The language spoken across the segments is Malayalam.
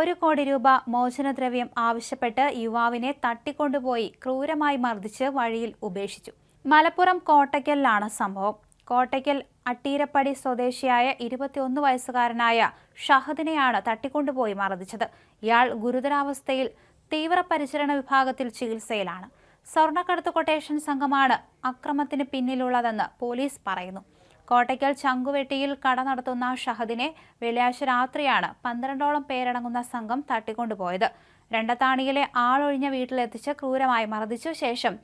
ഒരു കോടി രൂപ മോചനദ്രവ്യം ആവശ്യപ്പെട്ട് യുവാവിനെ തട്ടിക്കൊണ്ടുപോയി ക്രൂരമായി മർദ്ദിച്ച് വഴിയിൽ ഉപേക്ഷിച്ചു. മലപ്പുറം കോട്ടയ്ക്കലിലാണ് സംഭവം. കോട്ടയ്ക്കൽ അട്ടീരപ്പടി സ്വദേശിയായ ഇരുപത്തിയൊന്ന് വയസ്സുകാരനായ ഷഹദിനെയാണ് തട്ടിക്കൊണ്ടുപോയി മർദ്ദിച്ചത്. ഇയാൾ ഗുരുതരാവസ്ഥയിൽ തീവ്രപരിചരണ വിഭാഗത്തിൽ ചികിത്സയിലാണ്. സ്വർണക്കടത്ത് കൊട്ടേഷൻ സംഘമാണ് അക്രമത്തിന് പിന്നിലുള്ളതെന്ന് പോലീസ് പറയുന്നു. കോട്ടയ്ക്കൽ ചങ്കുവെട്ടിയിൽ കട നടത്തുന്ന ഷഹദിനെ വെള്ളിയാഴ്ച രാത്രിയാണ് പന്ത്രണ്ടോളം പേരടങ്ങുന്ന സംഘം തട്ടിക്കൊണ്ടുപോയത്. രണ്ടത്താണിയിലെ ആളൊഴിഞ്ഞ വീട്ടിലെത്തിച്ച് ക്രൂരമായി മർദ്ദിച്ച ശേഷം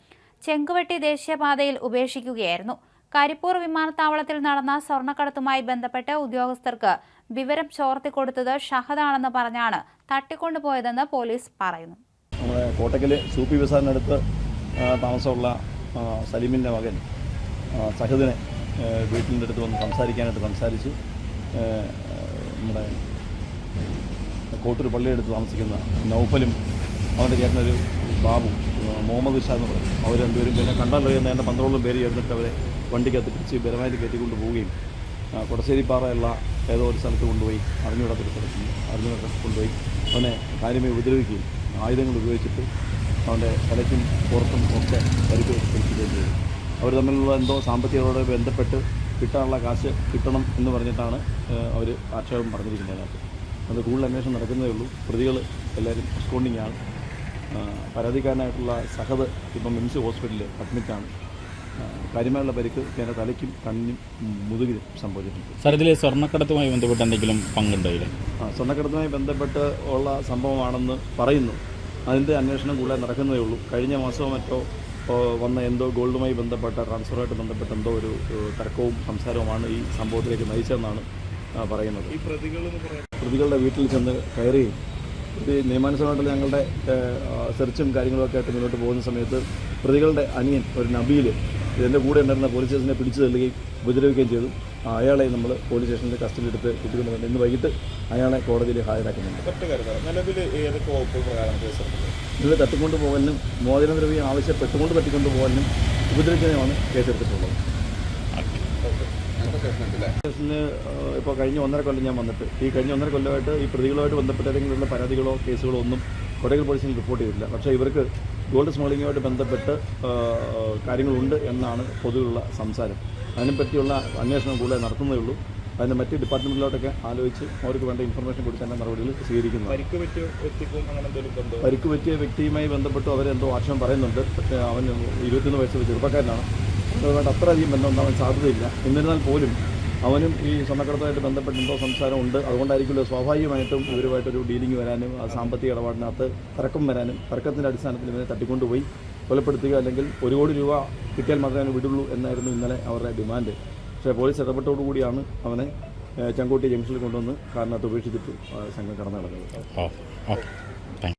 ചെങ്കുവെട്ടി ദേശീയപാതയിൽ ഉപേക്ഷിക്കുകയായിരുന്നു. കരിപ്പൂർ വിമാനത്താവളത്തിൽ നടന്ന സ്വർണക്കടത്തുമായി ബന്ധപ്പെട്ട് ഉദ്യോഗസ്ഥർക്ക് വിവരം ചോർത്തിക്കൊടുത്തത് ഷഹദാണെന്ന് പറഞ്ഞാണ് തട്ടിക്കൊണ്ടുപോയതെന്ന് പോലീസ് പറയുന്നു. നമ്മുടെ കോട്ടക്കൽ സൂപ്പി ബസാറിനടുത്ത് താമസമുള്ള സലീമിന്റെ മകൻ സഹദിനെ വീട്ടിന്റെ അടുത്ത് വന്ന് സംസാരിക്കാനായിട്ട് സംസാരിച്ച് നമ്മുടെ കോട്ടൂർ പള്ളിയെടുത്ത് താമസിക്കുന്ന നൗഫലും അവന്റെ ചേട്ടനൊരു ബാബു മുഹമ്മദ് ഷാ എന്ന് പറയും. അവർ രണ്ടുപേരും പിന്നെ കണ്ടാലറിയുന്ന എന്റെ പന്ത്രണ്ടോളം പേര് ചേർന്നിട്ട് അവരെ വണ്ടിക്കകത്ത് പിടിച്ച് ബലമായിട്ട് കയറ്റിക്കൊണ്ട് പോവുകയും കൊടശ്ശേരിപ്പാറയുള്ള ഏതോ ഒരു സ്ഥലത്ത് കൊണ്ടുപോയി അറിഞ്ഞുവിടാത്തൊരു സ്ഥലത്ത് അറിഞ്ഞുകൂടാത്ത കൊണ്ടുപോയി അവനെ കാര്യമായി ഉപദ്രവിക്കുകയും ആയുധങ്ങൾ ഉപയോഗിച്ചിട്ട് അവന്റെ തലയ്ക്കും പുറത്തും ഒക്കെ പരിപാടി അവർ തമ്മിലുള്ള എന്തോ സാമ്പത്തികളോട് ബന്ധപ്പെട്ട് കിട്ടാനുള്ള കാശ് കിട്ടണം എന്ന് പറഞ്ഞിട്ടാണ് അവർ ആക്ഷേപം പറഞ്ഞിരിക്കുന്നത് അതിനകത്ത്. അത് കൂടുതൽ അന്വേഷണം നടക്കുന്നതേ ഉള്ളൂ. പ്രതികൾ എല്ലാവരും റെസ്പോണ്ടിങ് ആണ്. പരാതിക്കാരനായിട്ടുള്ള സഹദ് ഇപ്പം മിംസ് ഹോസ്പിറ്റലിൽ അഡ്മിറ്റാണ് കാര്യമായുള്ള പരിക്ക് എന്റെ തലയ്ക്കും കണ്ണിനും മുതുകിലും സംഭവിച്ചിട്ടുണ്ട്. സാർ ഇതിലെ സ്വർണക്കടത്തുമായി ബന്ധപ്പെട്ട് എന്തെങ്കിലും പങ്കുണ്ടായില്ലേ ആ, സ്വർണക്കടത്തുമായി ബന്ധപ്പെട്ട് ഉള്ള സംഭവമാണെന്ന് പറയുന്നു. അതിന്റെ അന്വേഷണം കൂടുതൽ നടക്കുന്നതേ ഉള്ളൂ. കഴിഞ്ഞ മാസമോ മറ്റോ വന്ന എന്തോ ഗോൾഡുമായി ബന്ധപ്പെട്ട ട്രാൻസ്ഫറുമായിട്ട് ബന്ധപ്പെട്ട എന്തോ ഒരു തർക്കവും സംസാരവുമാണ് ഈ സംഭവത്തിലേക്ക് നയിച്ചതെന്നാണ് പറയുന്നത്. പ്രതികളുടെ വീട്ടിൽ ചെന്ന് കയറുകയും ഇത് നിയമാനുസൃതമായിട്ടുള്ള ഞങ്ങളുടെ സെർച്ചും കാര്യങ്ങളൊക്കെ ആയിട്ട് മുന്നോട്ട് പോകുന്ന സമയത്ത് പ്രതികളുടെ അനിയൻ ഒരു നബീൽ ഇതിന്റെ കൂടെ ഉണ്ടായിരുന്ന പോലീസ് സ്റ്റേഷനെ പിടിച്ചു തള്ളുകയും ഉപദ്രവിക്കുകയും ചെയ്തു. അയാളെ നമ്മൾ പോലീസ് സ്റ്റേഷനിൽ കസ്റ്റഡി എടുത്ത് കിട്ടിക്കൊണ്ടുണ്ട് ഇന്ന് വൈകിട്ട് അയാളെ കോടതിയിൽ ഹാജരാക്കുന്നുണ്ട്. ഏതൊക്കെ പോകാനും മോചന ദ്രവ്യം തട്ടിക്കൊണ്ടു ആവശ്യപ്പെട്ടുകൊണ്ട് തട്ടിക്കൊണ്ടു പോകലിനും ഉപദ്രവിക്കുന്നതാണ് കേസെടുത്തിട്ടുള്ളത് സ്റ്റേഷനിൽ ഇപ്പോൾ കഴിഞ്ഞ ഒന്നര കൊല്ലം ഞാൻ വന്നിട്ട് ഈ കഴിഞ്ഞ ഒന്നര കൊല്ലമായിട്ട് ഈ പ്രതികളുമായിട്ട് ബന്ധപ്പെട്ട ഏതെങ്കിലുമുള്ള പരാതികളോ കേസുകളോ ഒന്നും കൊടകൽ പോലീസിൽ റിപ്പോർട്ട് ചെയ്തിട്ടില്ല പക്ഷേ ഇവർക്ക് ഗോൾഡ് സ്മഗ്ലിങ്ങുമായിട്ട് ബന്ധപ്പെട്ട് കാര്യങ്ങളുണ്ട് എന്നാണ് പൊതുവെയുള്ള സംസാരം. അതിനെപ്പറ്റിയുള്ള അന്വേഷണം കൂടുതൽ നടത്തുന്നതേ ഉള്ളൂ. അതിന് മറ്റ് ഡിപ്പാർട്ട്മെന്റിലോട്ടൊക്കെ ആലോചിച്ച് അവർക്ക് വേണ്ട ഇൻഫർമേഷൻ കൊടുക്കേണ്ട നടപടികൾ സ്വീകരിക്കുന്നത്. പരിക്ക് പറ്റിയ വ്യക്തിയുമായി ബന്ധപ്പെട്ട് അവരെന്തോ ആക്ഷേപം പറയുന്നുണ്ട്. പക്ഷേ അവൻ ഇരുപത്തിയൊന്ന് വയസ്സ് ചെറുപ്പക്കാരനാണ്. അതുകൊണ്ട് അത്രയധികം ബന്ധം ഉണ്ടാവാൻ സാധ്യതയില്ല. എന്നിരുന്നാൽ പോലും അവനും ഈ സ്വർണക്കടത്തുമായിട്ട് ബന്ധപ്പെട്ട് എന്തോ സംസാരം ഉണ്ട്. അതുകൊണ്ടായിരിക്കുമല്ലോ സ്വാഭാവികമായിട്ടും ഇവരുമായിട്ടൊരു ഡീലിംഗ് വരാനും ആ സാമ്പത്തിക ഇടപാടിനകത്ത് തർക്കം വരാനും തർക്കത്തിന്റെ അടിസ്ഥാനത്തിൽ ഇവരെ തട്ടിക്കൊണ്ടുപോയി കൊലപ്പെടുത്തുക അല്ലെങ്കിൽ ഒരു കോടി രൂപ കിട്ടിയാൽ മാത്രമേ വിടുള്ളൂ എന്നായിരുന്നു ഇന്നലെ അവരുടെ ഡിമാൻഡ്. പക്ഷേ പോലീസ് ഇടപെട്ടോടുകൂടിയാണ് അവനെ ഏഹ്, ചങ്കോട്ടി ജംഗ്ഷനിൽ കൊണ്ടുവന്ന് കാരണത്ത് ഉപേക്ഷിച്ചിട്ട് സംഘം കടന്നു നടന്നത്.